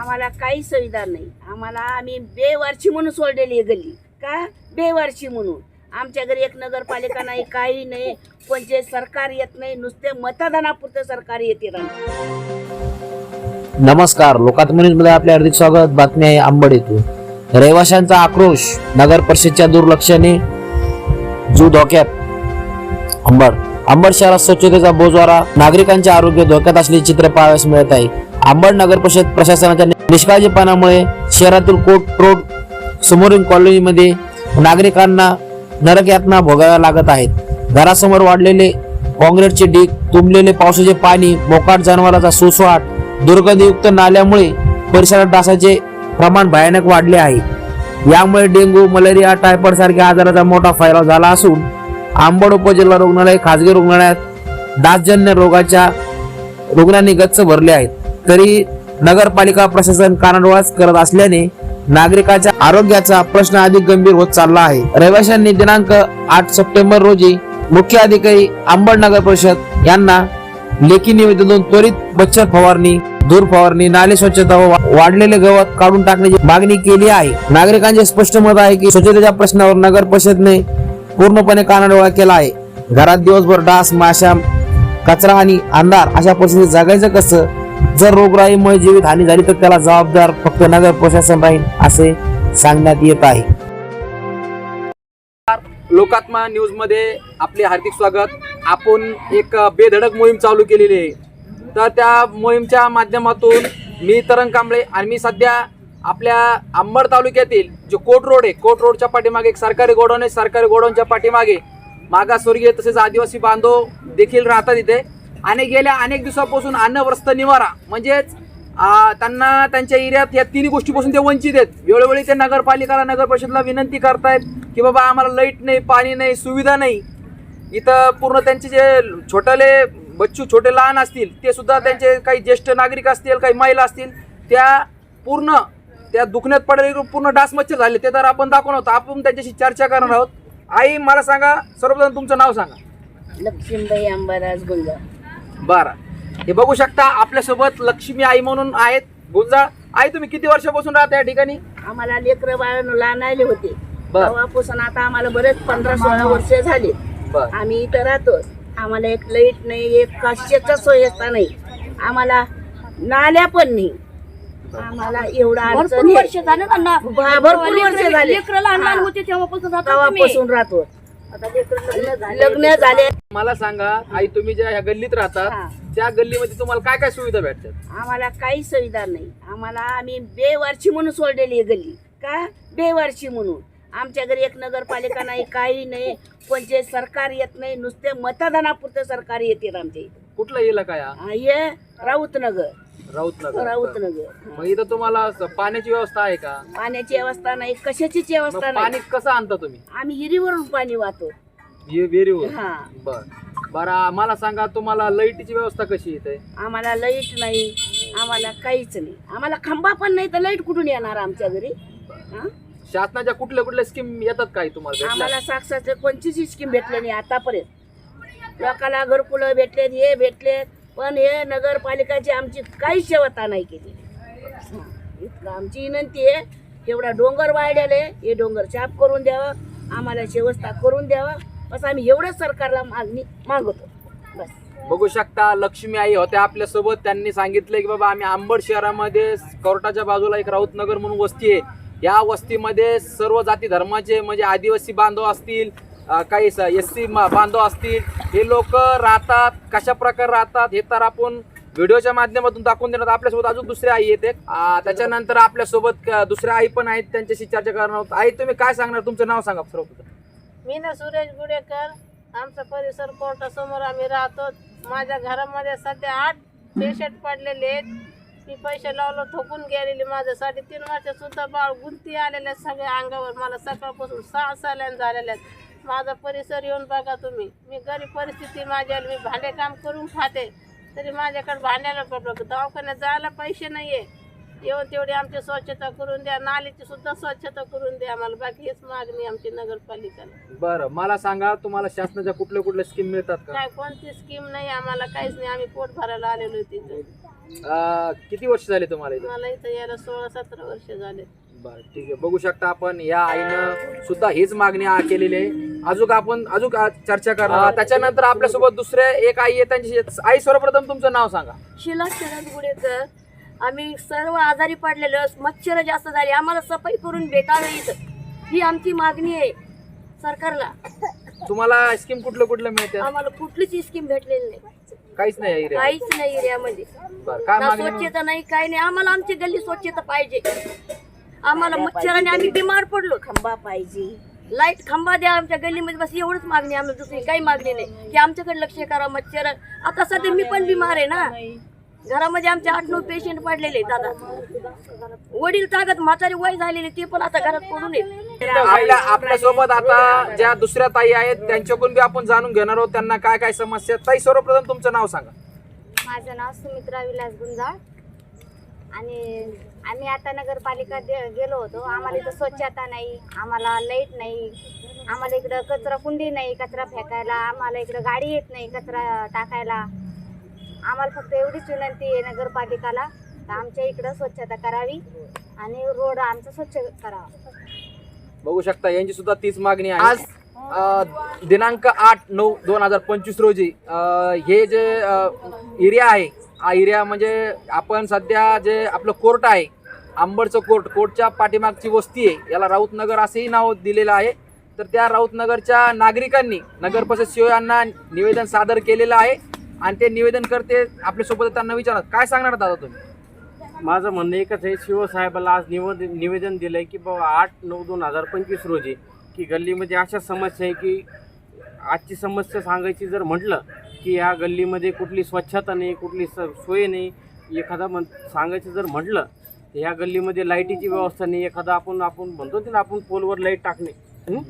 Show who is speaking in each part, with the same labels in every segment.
Speaker 1: आम्हाला काही सुविधा नाही. आम्हाला आम्ही बेवारशी म्हणून सोडलेली आहे गल्ली. का? बेवारशी म्हणून. आमच्या घरी एक नगरपालिका नाही काही नाही पण जे सरकार येत नाही नुसते मतदानापुरतं सरकार येते
Speaker 2: नमस्कार लोकात्मनीत मध्ये आपले हार्दिक स्वागत. बातमी आहे आंबड येथून. रहिवाशांचा आक्रोश नगर परिषदच्या दुर्लक्षाने जू धोक्यात. अंबड अंबड शहरात स्वच्छतेचा बोजवारा नागरिकांचे आरोग्य धोक्यात असलेले चित्र पाहावयास मिळत आहे. आंबड नगर परिषद प्रशासनाच्या निष्काळजीपणामुळे शहरातील कोट रोड समोरील कॉलनीमध्ये नागरिकांना नरक यातना भोगाव्या लागत आहेत. घरासमोर वाढलेले काँग्रेसचे डीक तुंबलेले पावसाचे पाणी मोकाट जनावरांचा सुसवाट दुर्गंधयुक्त नाल्यामुळे परिसरात डासाचे प्रमाण भयानक वाढले आहे. यामुळे डेंग्यू मलेरिया टायफॉइड सारख्या आजाराचा मोठा फैलाव झाला असून आंबड उपजिल्हा रुग्णालय खाजगी रुग्णालयात डासजन्य रोगाच्या रुग्णांनी गच्च भरले आहेत. तरी नगरपालिका प्रशासन कानाडोळाच करत असल्याने नागरिकाच्या आरोग्याचा प्रश्न अधिक गंभीर होत चालला आहे. रहिवाशांनी दिनांक आठ सप्टेंबर रोजी मुख्य अधिकारी आंबड नगर परिषद यांना लेखी निवेदन त्वरित मच्छर फवारणी धूर फवारणी नाले स्वच्छता व वाढलेले गवत काढून टाकण्याची मागणी केली आहे. नागरिकांचे स्पष्ट मत आहे की स्वच्छतेच्या प्रश्नावर नगर परिषदने पूर्णपणे कानाडोळा केला आहे. घरात दिवसभर डास माशा कचरा आणि अंधार अशा परिस्थितीत जगायचं कसं? जर रोगराईमुळे जीवित हानी झाली तर त्याला जबाबदार फक्त नगर प्रशासन राहील असे सांगण्यात येत आहे.
Speaker 3: लोकात्मा न्यूजमध्ये आपले हार्दिक स्वागत. आपण एक बेधडक मोहीम चालू केलेली आहे. तर त्या मोहीमच्या माध्यमातून मी तरंग कांबळे आणि मी सध्या आपल्या अंबड तालुक्यातील जो कोट रोड आहे कोट रोडच्या पाठीमागे एक सरकारी गोडाऊन आहे. सरकारी गोडाऊनच्या पाठीमागे मागासवर्गीय तसेच आदिवासी बांधव देखील राहतात इथे. आणि गेल्या अनेक दिवसापासून अन्नव्रस्त निवारा म्हणजेच त्यांना त्यांच्या एरियात या तिन्ही गोष्टीपासून ते वंचित आहेत. वेळोवेळी ते नगरपालिकाला नगर परिषदला विनंती करतायत की बाबा आम्हाला लाइट नाही पाणी नाही सुविधा नाही. इथं पूर्ण त्यांचे जे छोटले बच्चू छोटे लहान असतील ते सुद्धा त्यांचे काही ज्येष्ठ नागरिक असतील काही महिला असतील त्या पूर्ण त्या दुखण्यात पडलेले पूर्ण डासमच्छ झाले. ते तर आपण दाखवणार आहोत आपण त्यांच्याशी चर्चा करणार आहोत. आई मला सांगा सर्वप्रथम तुमचं नाव सांगा.
Speaker 1: लक्ष्मीबाई अंबादास गुंजा
Speaker 3: बरं. हे बघू शकता आपल्यासोबत लक्ष्मी आई म्हणून आहेत. गुंजाळ आई तुम्ही किती वर्षापासून राहता या ठिकाणी?
Speaker 1: आम्हाला लेकरं बाळ लहान आले होते.
Speaker 3: बर.
Speaker 1: तेव्हापासून आता आम्हाला बरेच पंधरा सोळा वर्ष झाले.
Speaker 3: बर.
Speaker 1: आम्ही इथं राहतो. आम्हाला एक लाइट नाही एक कशाचा सोयस्ता नाही. आम्हाला नाल्या पण नाही. आम्हाला एवढा
Speaker 4: भरपूर
Speaker 1: अडचण आहे.
Speaker 4: वर्ष झाले ना ना.
Speaker 1: भा- भरपूर वर्ष झाले.
Speaker 4: लेकरं लहान लहान. होते तेव्हापासून राहतो.
Speaker 1: तेव्हापासून
Speaker 4: लग्न झाले.
Speaker 1: लग्न झाले.
Speaker 3: मला सांगा आई तुम्ही ज्या ह्या गल्लीत. राहतात त्या गल्लीमध्ये तुम्हाला काय काय सुविधा भेटतात?
Speaker 1: आम्हाला काही सुविधा नाही. आम्हाला आम्ही बेवारशी म्हणून सोडलेली आहे गल्ली. का? बेवारशी म्हणून. आमच्या घरी एक नगरपालिका नाही काही नाही. कोणते सरकार येत नाही. नुसते मतदानापुरतं सरकार येते आमच्या इथं.
Speaker 3: कुठला येईल काय? हा,
Speaker 1: हे राऊतनगर.
Speaker 3: राऊतनगर.
Speaker 1: राऊतनगर.
Speaker 3: मग इथं तुम्हाला स- पाण्याची व्यवस्था आहे का?
Speaker 1: पाण्याची व्यवस्था नाही कशाचीच
Speaker 3: मग
Speaker 1: व्यवस्था
Speaker 3: पाणी
Speaker 1: नाही.
Speaker 3: कसं आणता तुम्ही?
Speaker 1: आम्ही हिरीवरून पाणी वाहतो.
Speaker 3: वि- विहिरीवर
Speaker 1: हा.
Speaker 3: बर. बरं मला सांगा तुम्हाला लाईटीची व्यवस्था कशी येते
Speaker 1: आम्हाला लाइट नाही आम्हाला काहीच नाही. आम्हाला खंबा पण नाही तर लाइट कुठून येणार आमच्या घरी? हा?
Speaker 3: शासनाच्या कुठल्या कुठल्या स्कीम येतात काय तुम्हाला भेटल्या?
Speaker 1: आम्हाला साक्षाचे कोणतीच स्कीम भेटले नाही आतापर्यंत. लोकाला घरकुलं भेटलेत हे भेटलेत. पण हे नगरपालिकाची आमची काही सेवता नाही केली. इतकं आमची विनंती आहे एवढा डोंगर वाढलेले हे डोंगर साफ करून द्यावं आम्हाला व्यवस्था करून द्यावं बस आम्ही एवढंच सरकारला मागणी मागवतो. बस.
Speaker 3: बघू शकता लक्ष्मी आई होत्या आपल्यासोबत. त्यांनी सांगितलं की बाबा आम्ही आंबड शहरामध्ये कोर्टाच्या बाजूला एक राऊतनगर म्हणून वस्ती आहे. या वस्तीमध्ये सर्व जाती धर्माचे म्हणजे आदिवासी बांधव असतील काही एस सी बांधव असतील हे लोक राहतात. कशा प्रकारे राहतात हे तर आपण व्हिडिओच्या माध्यमातून दाखवून देणार आपल्यासोबत अजून दुसरी आई येते. त्याच्यानंतर आपल्यासोबत क- दुसऱ्या आई पण आहेत. त्यांच्याशी चर्चा करणार आहोत. आई तुम्ही काय सांगणार? तुमचं नाव सांगा सर्वप्रथम.
Speaker 4: मी ना सुरेश गुडेकर. आमचा परिसर कोर्टासमोर आम्ही राहतो. माझ्या घरामध्ये सध्या आठ पेशंट पडलेले आहेत. मी पैसे लावलं थोकून गेलेले माझ्यासाठी. साडेतीन वर्ष सुद्धा बाळ गुंती आलेल्या आहेत. सगळ्या अंगावर. मला सकाळपासून सहा सल्यान झालेल्या आहेत. माझा परिसर येऊन बघा तुम्ही. मी गरीब परिस्थिती माझ्या मी भांडे काम करून खाते. तरी माझ्याकडे भांड्याला प्रॉब्लेम दवाखान्यात जायला पैसे नाही आहे येऊन तेवढी आमची स्वच्छता करून द्या नालीची सुद्धा स्वच्छता करून द्या आम्हाला. बाकी हेच मागणी आमची नगरपालिकेला.
Speaker 3: बरं मला सांगा तुम्हाला शासनाच्या कुठल्या कुठल्या स्कीम मिळतात का?
Speaker 4: काय कोणती स्कीम नाही आम्हाला काहीच नाही. आम्ही पोट भरायला आलेलो तिथे.
Speaker 3: अं, किती वर्ष झाले तुम्हाला इथं?
Speaker 4: मला इथं यायला सोळा सतरा वर्ष झाले.
Speaker 3: बरं ठीक आहे. बघू शकता आपण या आईनं सुद्धा हीच मागणी आ- केलेली आहे. अजून आपण अजून आ- चर्चा करणार त्याच्यानंतर आपल्यासोबत दुसरे एक आई आहे त्यांची आई सर्वप्रथम तुमचं नाव सांगा.
Speaker 1: शिला शरद गुडेकर. आम्ही सर्व आजारी पडलेलो मच्छर जास्त झाले. आम्हाला सफाई करून भेटावे इथं. ही आमची मागणी आहे सरकारला.
Speaker 3: तुम्हाला स्कीम कुठलं कुठलं मिळते?
Speaker 1: आम्हाला कुठलीच स्कीम भेटलेली नाही.
Speaker 3: काहीच नाही.
Speaker 1: काहीच नाही एरियामध्ये.
Speaker 3: बरं काय
Speaker 1: ना
Speaker 3: मागणी
Speaker 1: स्वच्छता नाही काही नाही. आम्हाला आमची गल्ली स्वच्छता पाहिजे. आम्हाला मच्छराने आम्ही बिमार पडलो. खंबा पाहिजे. लाइट खंबा द्या आमच्या गल्लीमध्ये बस एवढंच मागणी आम्हाला दुसरी काही मागणी नाही. की आमच्याकडे लक्ष करा मच्छर. आता सध्या मी पण बिमार आहे ना. घरामध्ये आमचे आठ नऊ पेशंट पडलेले दादा. वडील तागत म्हातारी वय झालेले ते पण आता घरात पडून आहेत.
Speaker 3: आपल्या आपल्यासोबत आता ज्या दुसऱ्या ताई आहेत त्यांच्याकडून बी आपण जाणून घेणार आहोत. त्यांना काय काय समस्या. ताई सर्वप्रथम तुमचं नाव सांगा.
Speaker 5: माझं नाव सुमित्रा विलास गुंजाळ. आणि आम्ही आता नगरपालिका दे- गेलो होतो. आम्हाला इथं स्वच्छता नाही आम्हाला लाइट नाही आम्हाला इकडं कचरा कुंडी नाही कचरा फेकायला आम्हाला इकडं गाडी येत नाही कचरा टाकायला. आम्हाला फक्त एवढीच विनंती आहे नगरपालिकाला तर आमच्या इकडं स्वच्छता करावी आणि रोड आमचा स्वच्छ करावा.
Speaker 3: बघू शकता यांची सुद्धा तीच मागणी आहे. आज अ, दिनांक आठ नऊ दोन हजार पंचवीस रोजी अ, हे जे एरिया आहे एरिया म्हणजे आपण सध्या जे आपलं कोर्ट आहे आंबडचं कोर्ट कोर्टच्या पाठीमागची वस्ती आहे याला राऊतनगर असेही नाव दिलेलं आहे. तर त्या राऊतनगरच्या नागरिकांनी नगर परिषद शिव यांना निवेदन सादर केलेलं आहे आणि ते निवेदन करते आपल्यासोबत त्यांना विचारत काय सांगणार दादा तुम्ही?
Speaker 6: माझं म्हणणं एकच आहे शिवसाहेबाला आज निवद निवेदन दिलं आहे की बाबा आठ नऊ दोन हजार पंचवीस रोजी की गल्लीमध्ये अशा समस्या आहे की आजची समस्या सांगायची जर म्हटलं की या गल्लीमध्ये कुठली स्वच्छता नाही कुठली स सोय नाही. एखादा म्हण सांगायचं जर म्हटलं तर ह्या गल्लीमध्ये लाईटीची व्यवस्था नाही. एखादा आपण आपण म्हणतो ते ना आपण पोलवर लाइट टाकणे.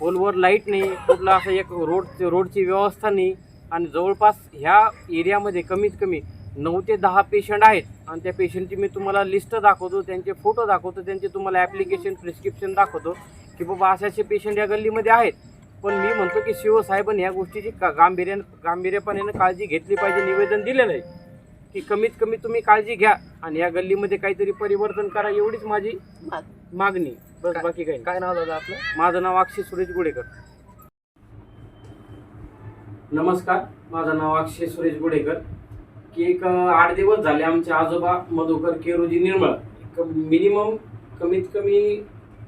Speaker 6: पोलवर लाइट नाही. कुठला असं एक रोड रोडची व्यवस्था नाही. आणि जवळपास ह्या एरियामध्ये कमीत कमी नऊ ते दहा पेशंट आहेत. आणि त्या पेशंटची मी तुम्हाला लिस्ट दाखवतो त्यांचे फोटो दाखवतो त्यांचे तुम्हाला ॲप्लिकेशन प्रिस्क्रिप्शन दाखवतो की बाबा असे असे पेशंट या गल्लीमध्ये आहेत. पण मी म्हणतो की शिवसाहेबांनी या गोष्टीची का गांभीर्यान गांभीर्यपणाने काळजी घेतली पाहिजे निवेदन दिलेलं आहे. की कमीत कमी तुम्ही काळजी घ्या आणि या गल्लीमध्ये काहीतरी परिवर्तन करा एवढीच माझी मागणी. बस बाकी काही.
Speaker 3: काय नाव दादा आपलं?
Speaker 6: माझं नाव अक्षय सुरेश गुडेकर. नमस्कार माझं नाव अक्षय सुरेश गुडेकर. की एक आठ दिवस झाले आमचे आजोबा मधुकर केरोजी निर्मळ. मिनिमम कमीत कमी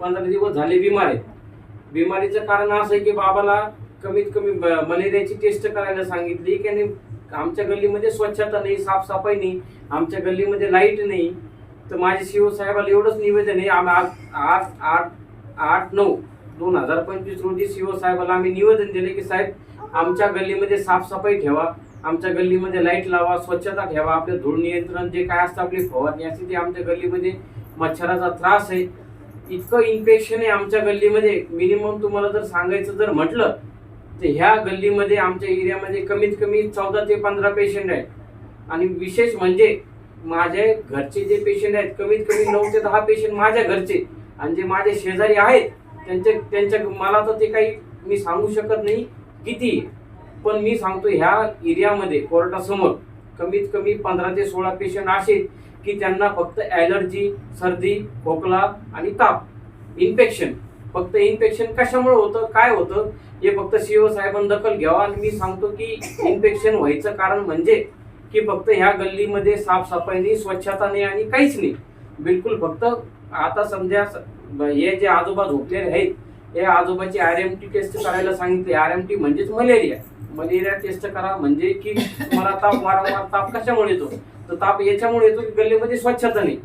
Speaker 6: पंधरा दिवस झाले बिमार आहेत. बिमारीचं कारण असं आहे की बाबाला कमीत कमी ब- मलेरियाची टेस्ट करायला सांगितली. की आमच्या गल्लीमध्ये स्वच्छता नाही साफसफाई नाही आमच्या गल्लीमध्ये लाइट नाही. तर माझे शिवसाहेबाला एवढंच निवेदन आहे. आम्ही आज आठ आठ आठ नऊ दोन हजार पंचवीस रोजी शिवसाहेबाला आम्ही निवेदन दिले की साहेब आमच्या गल्लीमध्ये साफसफाई ठेवा आमच्या गल्लीमध्ये लाइट लावा स्वच्छता ठेवा आपलं धूळ नियंत्रण जे काय असतं आपली फवारणी असते ते आमच्या गल्लीमध्ये मच्छराचा त्रास आहे. इतकं इन्फेक्शन आहे आमच्या गल्लीमध्ये. मिनिमम तुम्हाला जर सांगायचं जर म्हटलं तर ह्या गल्लीमध्ये आमच्या एरियामध्ये कमीत कमी चौदा ते पंधरा पेशंट आहेत. आणि विशेष म्हणजे माझे घरचे जे पेशंट आहेत कमीत कमी नऊ ते दहा पेशंट माझ्या घरचे. आणि जे माझे शेजारी आहेत त्यांच्या त्यांच्या मला तर ते काही मी सांगू शकत नाही किती. पण मी सांगतो ह्या एरियामध्ये कोर्टासमोर कमीत कमी पंधरा ते सोळा पेशंट असे की त्यांना फक्त ॲलर्जी सर्दी खोकला आणि ताप इन्फेक्शन फक्त इन्फेक्शन कशामुळे होतं? काय होतं? हे फक्त सीओ साहेबांनी दखल घ्यावा आणि मी सांगतो की इन्फेक्शन व्हायचं कारण म्हणजे की फक्त ह्या गल्लीमध्ये साफसफाई नाही स्वच्छता नाही आणि काहीच नाही. बिलकुल फक्त आता समजा हे जे आजोबा झोपलेले आहेत हे आजोबाची आर एम टी टेस्ट करायला सांगितले. आर एम टी म्हणजेच मलेरिया. मलेरिया टेस्ट करा म्हणजे की तुम्हाला ताप वारंवार ताप कशामुळे येतो? तर ताप याच्यामुळे येतो की गल्लीमध्ये स्वच्छता नाही.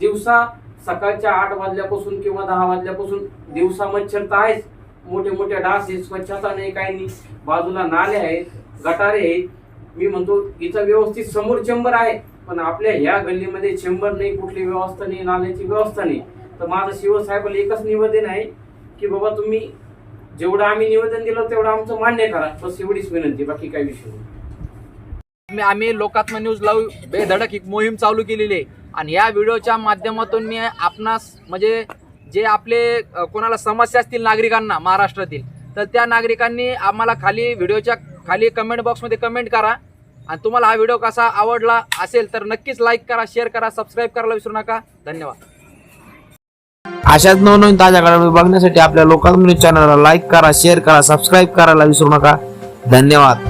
Speaker 6: दिवसा सकाळच्या आठ वाजल्यापासून किंवा दहा वाजल्यापासून दिवसा मच्छर तर आहेच. मोठे मोठे डास आहेत स्वच्छता नाही काही नाही. बाजूला नाले आहेत गटारे आहेत. मी म्हणतो इथं व्यवस्थित समोर चेंबर आहे पण आपल्या ह्या गल्लीमध्ये चेंबर नाही कुठली व्यवस्था नाही नाल्याची व्यवस्था नाही. तर माझं शिवसाहेबाला एकच निवेदन आहे की बाबा तुम्ही जेवढं आम्ही निवेदन दिलं तेवढं आमचं मान्य करा. बस एवढीच विनंती बाकी काही विषय नाही.
Speaker 3: आम्ही लोकात्मा न्यूज लावू बेधडक एक मोहीम चालू केलेली आहे. आणि या व्हिडिओच्या माध्यमातून मी आपणास म्हणजे जे आपले कोणाला समस्या असतील नागरिकांना महाराष्ट्रातील तर त्या नागरिकांनी आम्हाला खाली व्हिडिओच्या खाली कमेंट बॉक्समध्ये कमेंट करा. आणि तुम्हाला हा व्हिडिओ कसा आवडला असेल तर नक्कीच लाईक करा शेअर करा सबस्क्राईब करायला विसरू नका. धन्यवाद.
Speaker 2: अशाच नवनवीन ताज्या घडामोडी बघण्यासाठी आपल्या लोकात्मनी चॅनलला लाईक करा शेअर करा सबस्क्राईब करायला विसरू नका. धन्यवाद.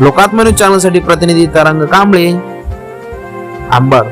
Speaker 2: लोकात्मनी चॅनलसाठी प्रतिनिधी तरंग कांबळे. आंबड